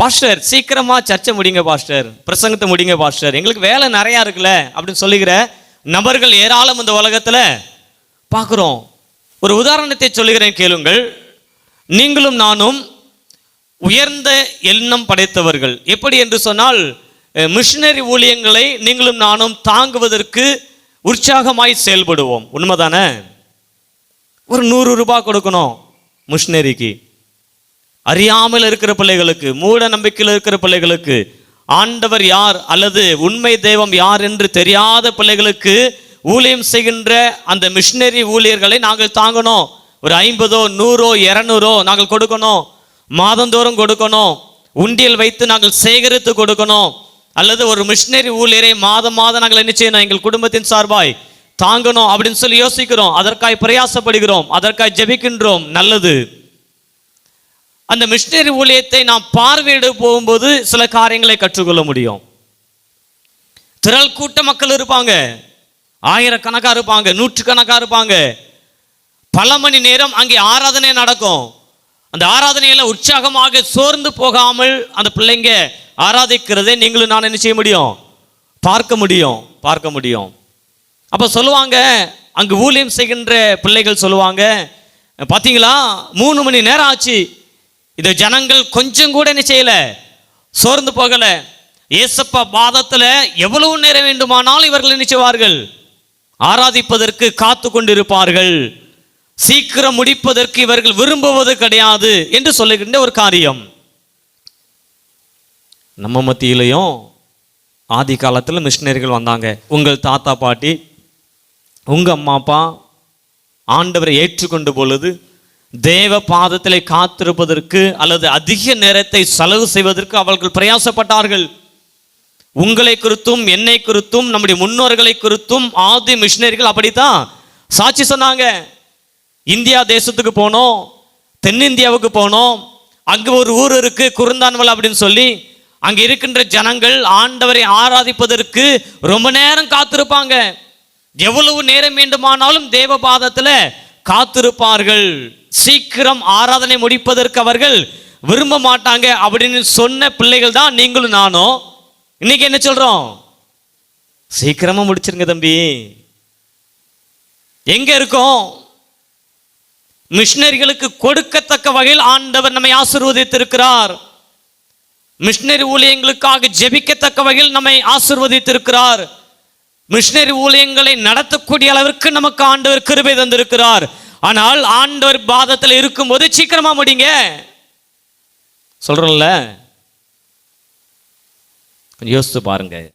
Pastor சீக்கிரமா சர்ச்சை முடிங்க பாஸ்டர் பிரசங்கத்தை முடிங்க பாஸ்டர் எங்களுக்கு வேலை நிறையா இருக்குல்ல அப்படின்னு சொல்லுகிற நபர்கள் ஏராளம் இந்த உலகத்தில். பார்க்குறோம். ஒரு உதாரணத்தை சொல்லுகிறேன் கேளுங்கள். நீங்களும் நானும் உயர்ந்த எண்ணம் படைத்தவர்கள். எப்படி என்று சொன்னால் மிஷினரி ஊழியங்களை நீங்களும் நானும் தாங்குவதற்கு உற்சாகமாய் செயல்படுவோம். உண்மைதானே? ஒரு நூறு ரூபாய் கொடுக்கணும் மிஷினரிக்கு அறியாமல் இருக்கிற பிள்ளைகளுக்கு மூட நம்பிக்கையில் இருக்கிற பிள்ளைகளுக்கு ஆண்டவர் யார் அல்லது உண்மை தெய்வம் யார் என்று தெரியாத பிள்ளைகளுக்கு ஊழியம் செய்கின்ற அந்த மிஷினரி ஊழியர்களை நாங்கள் தாங்கணும். ஒரு ஐம்பதோ நூறோ இரநூறோ நாங்கள் கொடுக்கணும். மாதந்தோறும் கொடுக்கணும். உண்டியல் வைத்து நாங்கள் சேகரித்து கொடுக்கணும். அல்லது ஒரு மிஷினரி ஊழியரை மாதம் மாதம் நாங்கள் என்ன செய்யணும்? எங்கள் குடும்பத்தின் சார்பாய் தாங்கணும் அப்படின்னு சொல்லி யோசிக்கிறோம். அதற்காய் பிரயாசப்படுகிறோம். அதற்காய் ஜெபிக்கின்றோம். நல்லது. அந்த மிஷினரி ஊழியத்தை நாம் பார்வையிட போகும்போது சில காரியங்களை கற்றுக்கொள்ள முடியும். திரள் கூட்ட மக்கள் இருப்பாங்க. ஆயிரக்கணக்காக இருப்பாங்க நூற்றுக்கணக்காக இருப்பாங்க. பல மணி நேரம் அங்கே ஆராதனை நடக்கும். அந்த ஆராதனையில் உற்சாகமாக சோர்ந்து போகாமல் அந்த பிள்ளைங்க ஆராதிக்கிறதே நீங்களும் நான் என்ன செய்ய முடியும்? பார்க்க முடியும் பார்க்க முடியும். அப்போ சொல்லுவாங்க அங்கு ஊழியம் செய்கின்ற பிள்ளைகள் சொல்லுவாங்க பார்த்தீங்களா மூணு மணி நேரம் ஆச்சு. இதை ஜனங்கள் கொஞ்சம் கூட என்ன செய்யல? சோர்ந்து போகல. ஏசப்பா பாதத்தில் எவ்வளவு நேரம் வேண்டுமானாலும் இவர்கள் என்ன செய்வார்கள்? ஆராதிப்பதற்கு காத்து கொண்டிருப்பார்கள். சீக்கிரம் முடிப்பதற்கு இவர்கள் விரும்புவது கிடையாது என்று சொல்லுகின்ற ஒரு காரியம். நம்ம மத்தியிலையும் ஆதி காலத்தில் மிஷினரிகள் வந்தாங்க. உங்கள் தாத்தா பாட்டி உங்கள் அம்மா அப்பா ஆண்டவரை ஏற்றுக்கொண்ட பொழுது தேவ பாதத்திலே காத்திருப்பதற்கு அல்லது அதிக நேரத்தை செலவு செய்வதற்கு அவர்கள் பிரயாசப்பட்டார்கள். உங்களை குறித்தும் என்னை குறித்தும் நம்முடைய முன்னோர்களை குறித்தும் ஆதி மிஷினரிகள் அப்படித்தான் சாட்சி சொன்னாங்க. இந்தியா தேசத்துக்கு போனோம் தென்னிந்தியாவுக்கு போனோம் அங்கு ஒரு ஊர் இருக்கு குறுந்தான்வல் அப்படின்னு சொல்லி அங்கே இருக்கின்ற ஜனங்கள் ஆண்டவரை ஆராதிப்பதற்கு ரொம்ப நேரம் காத்திருப்பாங்க. எவ்வளவு நேரம் வேண்டுமானாலும் தேவ பாதத்தில் காத்திருப்பார்கள். சீக்கிரம் ஆராதனை முடிப்பதற்கு அவர்கள் விரும்ப மாட்டாங்க அப்படின்னு சொன்ன பிள்ளைகள் தான் நீங்களும் நானும். இன்னைக்கு என்ன சொல்றோம்? சீக்கிரமா முடிச்சிருங்க தம்பி. எங்க இருக்கோம்? மிஷினரிகளுக்கு கொடுக்கத்தக்க வகையில் ஆண்டவர் நம்மை ஆசிர்வதித்திருக்கிறார். மிஷினரி ஊழியங்களுக்காக ஜெபிக்கத்தக்க வகையில் நம்மை ஆசிர்வதித்திருக்கிறார். மிஷினரி ஊழியங்களை நடத்தக்கூடிய அளவிற்கு நமக்கு ஆண்டவர் கிருபை தந்திருக்கிறார். ஆனால் ஆண்டவர் பாதத்தில் இருக்கும்போது சீக்கிரமா முடிங்க. சொல்றோம்ல யோசித்து பாருங்க.